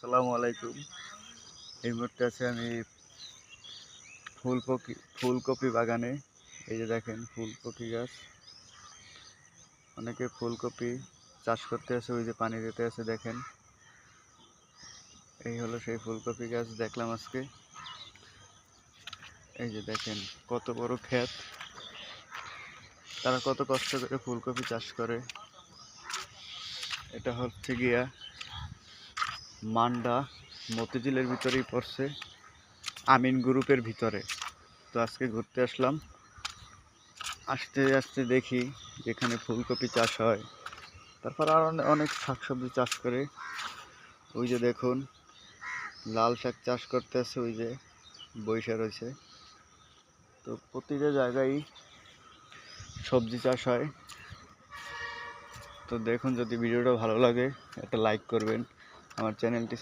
আসসালামু আলাইকুম। এই মুহূর্তে আছি আমি ফুলকপি ফুলকপি বাগানে। এই যে দেখেন, ফুলকপি গাছ। অনেকে ফুলকপি চাষ করতে আছে ওই যে পানি দিতে আছে দেখেন। এই হলো সেই ফুলকপি গাছ দেখলাম আজকে। এই যে দেখেন, কত বড় ক্ষেত। তারা কত কষ্ট করে ফুলকপি চাষ করে। এটা হচ্ছে গিয়া মান্ডা মতিঝিলের ভিতরেই পড়ছে, আমিন গ্রুপের ভিতরে। তো আজকে ঘুরতে আসলাম। আসতে আসতে দেখি যেখানে ফুলকপি চাষ হয়। তারপর আর অনেক শাকসবজি চাষ করে। ওই যে দেখুন, লাল শাক চাষ করতে আছে ওই যে বৈশা রয়েছে। তো প্রতিটা জায়গায় সবজি চাষ হয়। তো দেখুন যদি ভিডিওটা ভালো লাগে, একটা লাইক করবেন। আমার চ্যানেলটি